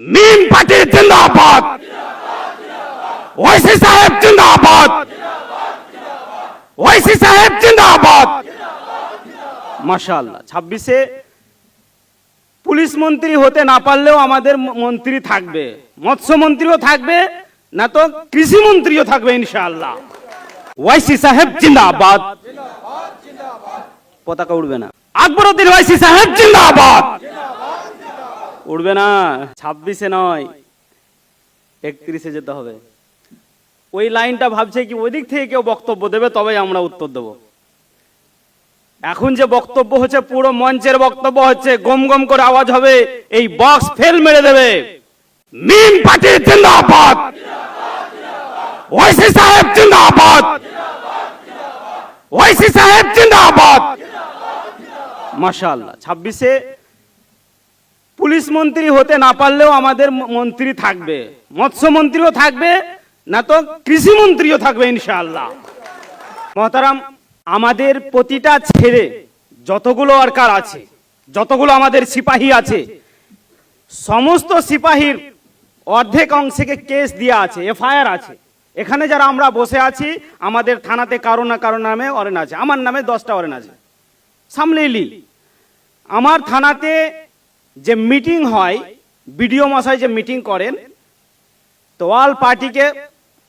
মিম party জিন্দাবাদ। ওয়াইসি সাহেব জিন্দাবাদ। ওয়াইসি সাহেব জিন্দাবাদ। মাশাআল্লাহ ছাব্বিশে পুলিশ মন্ত্রী হতে না পারলেও আমাদের মন্ত্রী থাকবে। মৎস্য মন্ত্রীও থাকবে না তো কৃষি মন্ত্রীও থাকবে ইনশাআল্লাহ। ওয়াইসি সাহেব জিন্দাবাদ। পতাকা উড়বে না। আকবরউদ্দিন ওয়াইসি সাহেব জিন্দাবাদ জিন্দাবাদ। উড়বে না। ছাব্বিশে নয়, একত্রিশে যেতে হবে। ওই লাইনটা ভাবছে কি, ওই দিক থেকে কেউ বক্তব্য দেবে, তবেই আমরা উত্তর দেব। এখন যে বক্তব্য হচ্ছে, পুরো মঞ্চের বক্তব্য হচ্ছে, গম গম করে আওয়াজ হবে, এই বক্স ফেল মেরে দেবে। মিম পার্টি জিন্দাবাদ। ওয়াইসি সাহেব জিন্দাবাদ। ওয়াইসি সাহেব জিন্দাবাদ। মাশাআল্লাহ, ছাব্বিশে পুলিশ মন্ত্রী হতে না পারলেও আমাদের মন্ত্রী থাকবে। মৎস্য মন্ত্রীও থাকবে, না তো কৃষি মন্ত্রীও থাকবে ইনশাআল্লাহ। মহতারাম, আমাদের প্রতিটা ছেড়ে যতগুলো ওয়ার্কার আছে, যতগুলো আমাদের সিপাহী আছে, সমস্ত সিপাহীর অর্ধেক অংশকে কেস দেওয়া আছে, এফআইআর আছে। এখানে যারা আমরা বসে আছি, আমাদের থানাতে কারও না কারও নামে অরেন আছে। আমার নামে দশটা অরেন আছে। সামলেইলি আমার থানাতে যে মিটিং হয়, বিডিও মশাই যে মিটিং করেন, তো অল পার্টিকে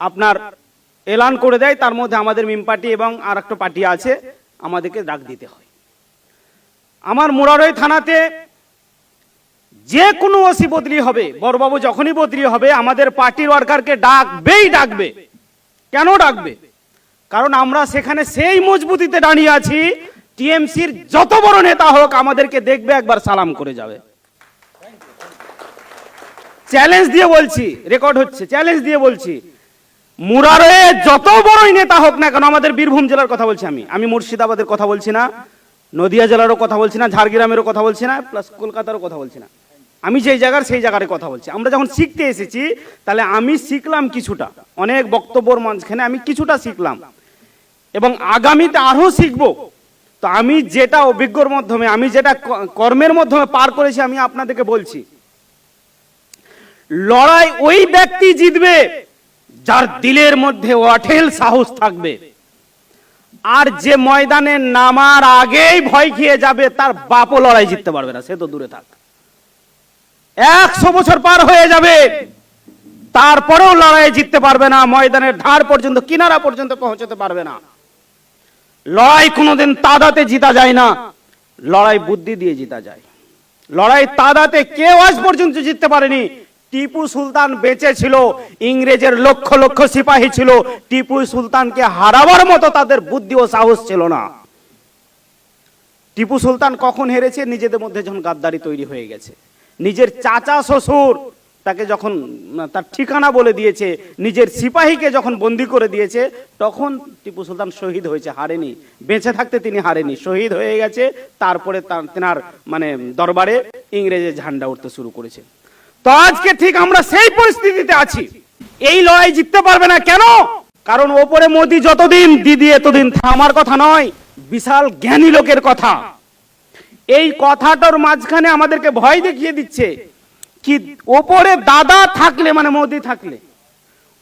আপনার এলান করে দেয়, তার মধ্যে আমাদের মিম পার্টি এবং আর একটা পার্টি আছে, আমাদেরকে ডাক দিতে হয়। আমার মুরারই থানাতে যে কোনো ওসি বদলি হবে, বড়বাবু যখনই বদলি হবে, আমাদের পার্টির ওয়ার্কারকে ডাকবেই ডাকবে। কেন ডাকবে? কারণ আমরা সেখানে সেই মজবুতিতে দাঁড়িয়ে আছি, টিএমসির যত বড় নেতা হোক, আমাদেরকে দেখবে, একবার সালাম করে যাবে। চ্যালেঞ্জ দিয়ে বলছি রেকর্ড হচ্ছে চ্যালেঞ্জ দিয়ে বলছি। মুরারে যত বড়ই নেতা হোক না কেন, আমাদের বীরভূম জেলার কথা বলছি আমি। আমি মুর্শিদাবাদের কথা বলছি না, নদিয়া জেলারও কথা বলছি না, ঝাড়গ্রামেরও কথা বলছি না প্লাস কলকাতারও কথা বলছি না। আমি যেই জায়গার, সেই জায়গার কথা বলছি। আমরা যখন শিখতে এসেছি, তাহলে আমি শিখলাম কিছুটা। অনেক বক্তব্যর মাঝখানে আমি কিছুটা শিখলাম। এবং আগামীতে আরও শিখব। তো আমি যেটা অভিজ্ঞর মাধ্যমে, আমি যেটা কর্মের মাধ্যমে পার করেছি, আমি আপনাদেরকে বলছি। লড়াই ওই ব্যক্তি জিতবে যার দিলের মধ্যে অঠেল সাহস থাকবে। আর যে ময়দানে নামার আগেই ভয় খেয়ে যাবে, তার বাপও লড়াই জিততে পারবে না, সে তো দূরে থাক। একশো বছর পার হয়ে যাবে, তারপরেও লড়াই জিততে পারবে না, ময়দানের ধার পর্যন্ত, কিনারা পর্যন্ত পৌঁছতে পারবে না। লড়াই কোনোদিন তাদাতে জিতা যায় না, লড়াই বুদ্ধি দিয়ে জিতা যায়। লড়াই তাদাতে কেউ আজ পর্যন্ত জিততে পারেনি টিপু সুলতান বেঁচে ছিল, ইংরেজের লক্ষ লক্ষ সিপাহী ছিল, টিপু সুলতানকে হারাবার মতো তাদের বুদ্ধি ও সাহস ছিল না। টিপু সুলতান কখন হেরেছে? নিজেদের মধ্যে যখন গাদ্দারি তৈরি হয়ে গেছে। নিজের চাচা শ্বশুর তাকে যখন তার ঠিকানা বলে দিয়েছে, নিজের সিপাহীকে যখন বন্দি করে দিয়েছে, তখন টিপু সুলতান শহীদ হয়েছে, হারেনি। বেঁচে থাকতে তিনি হারেনি, শহীদ হয়ে গেছে, তারপরে তার, তেনার মানে দরবারে ইংরেজের ঝান্ডা উঠতে শুরু করেছে। তো আজকে ঠিক আমরা সেই পরিস্থিতিতে আছি। এই লড়াই জিততে পারবে না কেন? কারণ ওপরে মোদি যতদিন, দিদি এতদিন থামার কথা নয়, বিশাল জ্ঞানী লোকের কথা। এই কথাটার মাঝখানে আমাদেরকে ভয় দেখিয়ে দিচ্ছে কি ওপরে দাদা থাকলে মানে মোদি থাকলে,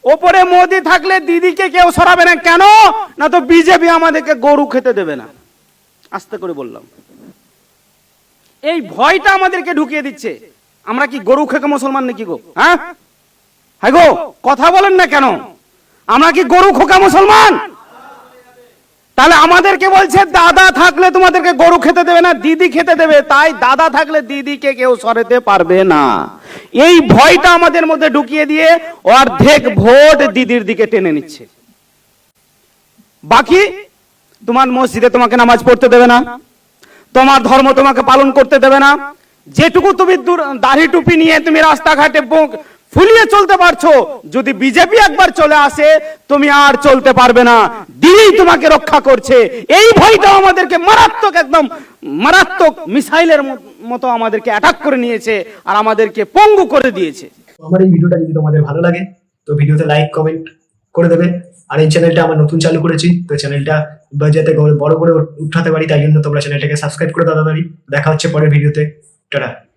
ওপরে মোদি থাকলে দিদিকে কেউ সরাবে না কেন? না তো বিজেপি আমাদেরকে গরু খেতে দেবে না। আস্তে করে বললাম। এই ভয়টা আমাদেরকে ঢুকিয়ে দিচ্ছে। আমরা কি গরু খেকে মুসলমান নাকি গো? হ্যাঁ? হ্যাঁ গো, কথা বলেন না কেন? আমরা কি গরু খোকা মুসলমান? তাহলে আমাদেরকে বলছে, দাদা থাকলে তোমাদেরকে গরু খেতে দেবে না, দিদি খেতে দেবে। তাই দাদা থাকলে দিদিকে কেউ সরাতে পারবে না। এই ভয়টা আমাদের মধ্যে ঢুকিয়ে দিয়ে অর্ধেক ভোট দিদির দিকে টেনে নিচ্ছে। বাকি, তোমার মসজিদে তোমাকে নামাজ পড়তে দেবে না, তোমার ধর্ম তোমাকে পালন করতে দেবে না যেটুকু তুমি দাড়ি টুপি নিয়ে তুমি রাস্তাঘাটে ফুলিয়ে চলতে পারছ, যদি বিজেপি একবার চলে আসে, তুমি আর চলতে পারবে না। দিদি তোমাকে রক্ষা করছে। এই ভয়টা আমাদেরকে মারাত্মক একদম, মারাত্মক মিসাইলের মতো আমাদেরকে অ্যাটাক করে নিয়েছে আর আমাদেরকে পঙ্গু করে দিয়েছে। আমার এই ভিডিওটা যদি তোমাদের ভালো লাগে, তো ভিডিওতে লাইক কমেন্ট করে দেবে। আর এই চ্যানেলটা আমরা নতুন চালু করেছি, তো চ্যানেলটা যাতে বড় করে উঠাতে পারি, তাই জন্য তোমরা চ্যানেলটাকে সাবস্ক্রাইব করে, তাড়াতাড়ি। দেখা হচ্ছে পরের ভিডিওতে। ¿Qué hora?